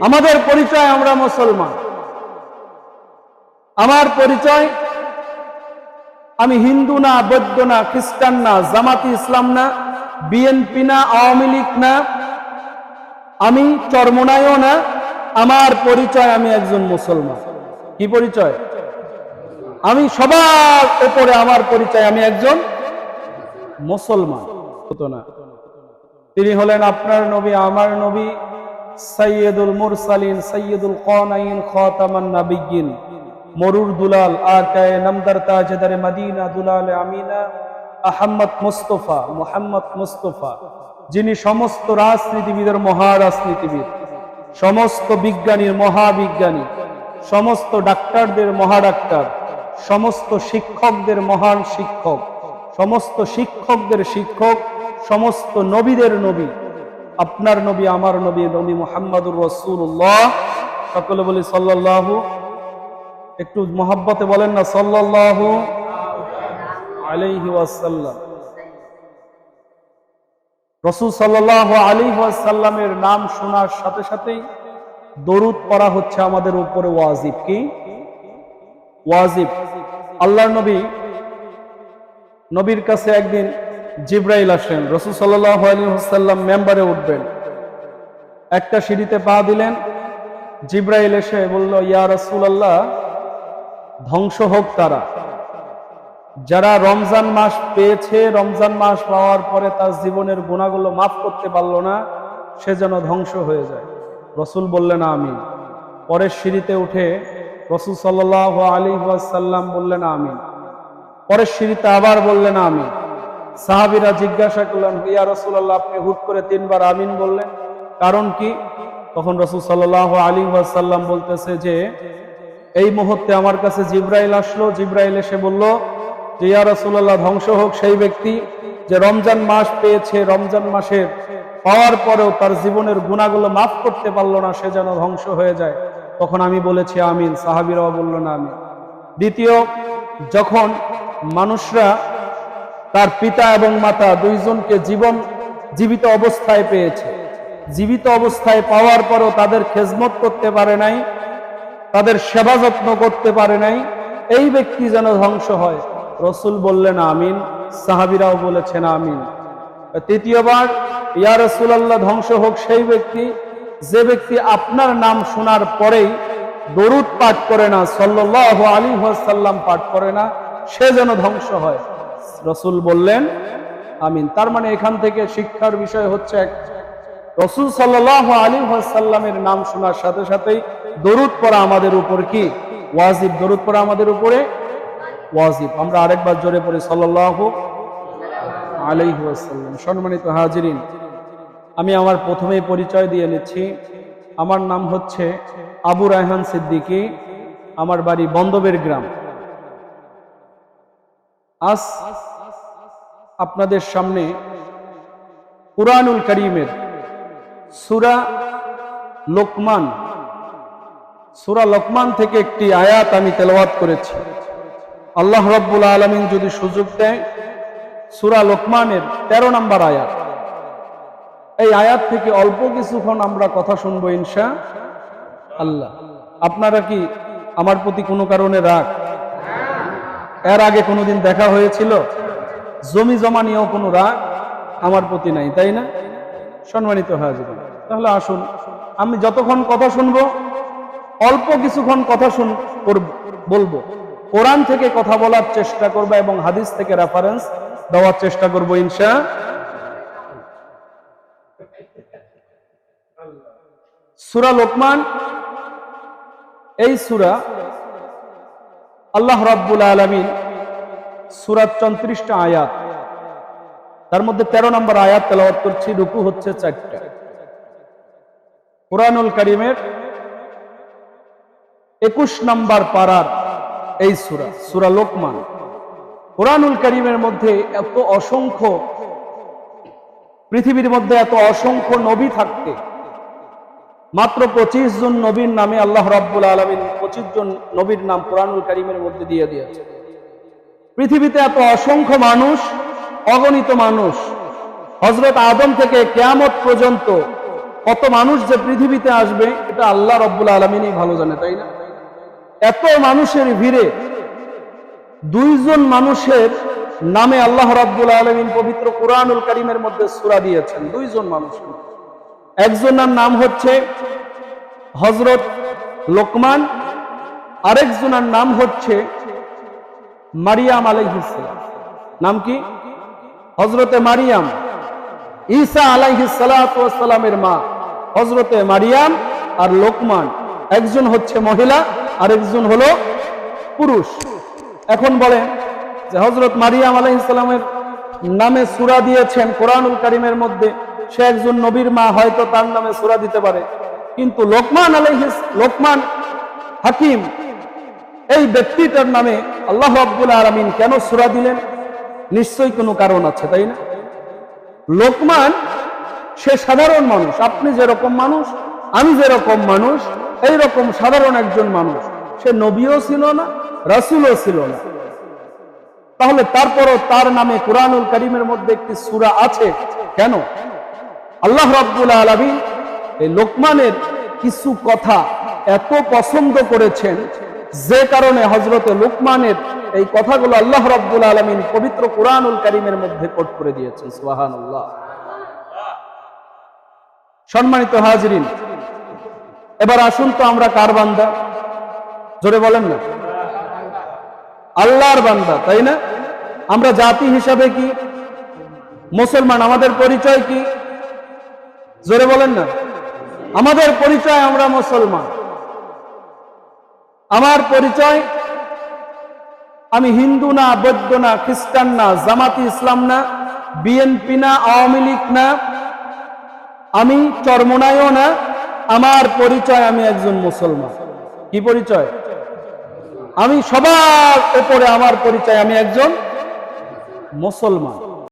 আমাদের পরিচয় আমরা মুসলমান। আমার পরিচয়, আমি হিন্দু না, বৌদ্ধ না, খ্রিস্টান না, জামাতি ইসলাম না, বিএনপি না, আওয়ামী লীগ না, আমি চরমনায়ও না, আমার পরিচয় আমি একজন মুসলমান। কি পরিচয়? আমি সবার উপরে আমার পরিচয় আমি একজন মুসলমান। হতো না। তিনি হলেন আপনার নবী, আমার নবী সৈয়দুল মুরসালিন সৈয়দুল কনাইন খাতামান নাবিয়িন মরুর দুলাল, আকায়ে নামদার তাজদারে মদিনা, দুলাল Amina, Ahmad Mustafa, Muhammad Mustafa. যিনি সমস্ত রাজনীতিবিদের মহারাজনীতিবিদ, সমস্ত বিজ্ঞানীর মহাবিজ্ঞানী, সমস্ত ডাক্তারদের মহাডাক্তার, সমস্ত শিক্ষকদের মহান শিক্ষক, সমস্ত শিক্ষকদের শিক্ষক, সমস্ত নবীদের নবী। আপনার নবী, আমার নবী নবী মোহাম্মদুর রসুল্লাহ সকলে বলি সাল্লাহ একটু মহাব্বতে বলেন না সাল্লাহ আলাইহি ওয়াসাল্লাম। রসুল সাল্লাহ আলী ওয়াসাল্লামের নাম শোনার সাথে সাথেই দরুদ পড়া হচ্ছে আমাদের উপরে ওয়াজিব কি? ওয়াজিব। আল্লাহর নবী, নবীর কাছে একদিন জিব্রাইল আসেন রসুল সাল্লাহ আলী মেম্বারে উঠবেন। একটা সিঁড়িতে পা দিলেন। জিব্রাইল এসে বলল, ইয়া রসুল আল্লাহ ধ্বংস হোক তারা। যারা রমজান মাস পেয়েছে, রমজান মাস পাওয়ার পরে তার জীবনের গুণাগুলো মাফ করতে পারল না, সে যেন ধ্বংস হয়ে যায়। রসুল বললেন আমি পরের সিঁড়িতে উঠে রসুল সাল্লাহ আলী সাল্লাম বললেন আমি পরের সিঁড়িতে আবার বললেন আমি সাহাবিরা জিজ্ঞাসা করলেন ইয়া রসুল্লাহ আপনি হুট করে তিনবার আমিন বললেন। কারণ কি? তখন রসুল সাল্লাহ আলী সাল্লাম বলতেছে যে, এই মুহূর্তে আমার কাছে জিব্রাইল আসলো। জিব্রাইল এসে বলল, যে ইয়া রসুল্লাহ ধ্বংস হোক সেই ব্যক্তি যে রমজান মাস পেয়েছে, রমজান মাসের পাওয়ার পরেও তার জীবনের গুণাগুলো মাফ করতে পারল না, সে যেন ধ্বংস হয়ে যায়। তখন আমি বলেছি, আমিন। সাহাবিরাও বলল, না আমি দ্বিতীয়, যখন মানুষরা তার পিতা এবং মাতা দুইজনকে জীবন জীবিত অবস্থায় পেয়েছে। জীবিত অবস্থায় পাওয়ার পরও তাদের খেজমত করতে পারে নাই, তাদের সেবা যত্ন করতে পারে নাই। এই ব্যক্তি যেন ধ্বংস হয়। রসুল বললেন, আমিন। সাহাবিরাও বলেছেন, আমিন। তৃতীয়বার, ইয়া রসুলাল্লাহ, ধ্বংস হোক সেই ব্যক্তি। যে ব্যক্তি আপনার নাম শোনার পরেই দরুদ পাঠ করে না সাল্লাহ আলী সাল্লাম পাঠ করে না, সে যেন ধ্বংস হয়। রসুল বললেন, আমিন। তার মানে এখান থেকে শিক্ষার বিষয় হচ্ছে এক। রসুল সাল্লাহ আলী সাল্লামের নাম শোনার সাথে সাথেই দরুদ পড়া আমাদের উপর কি? ওয়াজিব। দরুদ পড়া আমাদের উপরে ওয়াজিব। আমরা আরেকবার জোরে পড়ি সাল্লাহ আলাইহাল্লাম সম্মানিত হাজিরিন, আমি আমার প্রথমেই পরিচয় দিয়ে নিচ্ছি। আমার নাম হচ্ছে আবু রায়হান সিদ্দিকী। আমার বাড়ি বন্দবের গ্রাম। আজ আপনাদের সামনে কুরআনুল করিমের সুরা লোকমান সুরা লোকমান থেকে একটি আয়াত আমি তেলাওয়াত করেছি। আল্লাহ রব্বুল আলমিন যদি সুযোগ দেয়, সুরা লোকমানের ১৩ নম্বর আয়াত। এই আয়াত থেকে অল্প কিছুক্ষণ আমরা কথা শুনব ইনশা আল্লাহ। আপনারা কি আমার প্রতি কোনো কারণে রাগ? এর আগে কোনোদিন দেখা হয়েছিল? জমি জমা নিয়েও কোনো রাগ আমার প্রতি নাই, তাই না? সম্মানিত হয়ে যাবে তাহলে আসুন, আমি যতক্ষণ কথা শুনব, অল্প কিছুক্ষণ কথা শুন বলব। কোরআন থেকে কথা বলার চেষ্টা করব এবং হাদিস থেকে রেফারেন্স দেওয়ার চেষ্টা করব, ইনশা সুরা লোকমান, এই সুরা আল্লাহ রাব্বুল আলমিন সুরাত চৌত্রিশটা আয়াত। তার মধ্যে তেরো নম্বর আয়াত তেলাওয়াত করছি, রুকু হচ্ছে চারটা। কোরআনুল করিমের একুশ নম্বর পাড়ার এই সুরা সুরা লোকমান। কোরআনুল করিমের মধ্যে এত অসংখ্য, পৃথিবীর মধ্যে এত অসংখ্য নবী থাকতে মাত্র পঁচিশ জন নবীর নামে আল্লাহ রাব্বুল আলমিন পঁচিশ জন নবীর নাম কোরআনুল করিমের মধ্যে দিয়ে দিয়েছে। পৃথিবীতে এত অসংখ্য মানুষ, অগণিত মানুষ হজরত আদম থেকে কেয়ামত পর্যন্ত কত মানুষ যে পৃথিবীতে আসবে, এটা আল্লাহ রব্বুল আলমিনই ভালো জানে, তাই না? এত মানুষের ভিড়ে দুইজন মানুষের নামে আল্লাহ রাব্বুল আলমিন পবিত্র কোরআনুল করিমের মধ্যে সুরা দিয়েছেন দুইজন মানুষ একজনের নাম হচ্ছে হজরত লোকমান, আরেকজনের নাম হচ্ছে মারিয়াম আলাইহিসালাম নাম কি? হজরতে মারিয়াম। ঈসা আলাইহিসালামের মা হজরতে মারিয়াম আর লোকমান। একজন হচ্ছে মহিলা, আরেকজন হলো পুরুষ। এখন বলেন যে হজরত মারিয়াম আলাইহিসালামের নামে সুরা দিয়েছেন কোরআনুল করিমের মধ্যে। সে একজন নবীর মা হয়তো তার নামে সুরা দিতে পারে। কিন্তু লোকমান আলাইহিস লোকমান হাকিম এই ব্যক্তিটার নামে আল্লাহ আব্বুল আলমিন কেন সুরা দিলেন? নিশ্চয়ই কোনো কারণ আছে, তাই না? লোকমান সে সাধারণ মানুষ, আপনি যেরকম মানুষ, আমি যেরকম মানুষ এই রকম সাধারণ একজন মানুষ। সে নবীও ছিল না, রাসুলও ছিল না। তাহলে তারপরও তার নামে কোরআনুল করিমের মধ্যে একটি সুরা আছে? কেন? আল্লাহ রাব্বুল আলামিন এই লোকমানের কিছু কথা এত পছন্দ করেছেন যে কারণে হজরতে লোকমানের এই কথাগুলো আল্লাহ রাব্বুল আলামিন পবিত্র কোরআনুল করিমের মধ্যে কোট করে দিয়েছেন, সুবহানাল্লাহ। সম্মানিত হাজরিন, এবার আসুন তো আমরা কার বান্দা? জোরে বলেন না। আল্লাহর বান্দা, তাই না? আমরা জাতি হিসাবে কি? মুসলমান, আমাদের পরিচয় কি? জোরে বলেন না। আমাদের পরিচয় আমরা মুসলমান। আমার পরিচয়, আমি হিন্দু না, বৌদ্ধ না, খ্রিস্টান না, জামাতি ইসলাম না বিএনপি না, আওয়ামী লীগ না, আমি চরমনায়ও না, আমার পরিচয় আমি একজন মুসলমান। কি পরিচয়? আমি সবার উপরে আমার পরিচয় আমি একজন মুসলমান।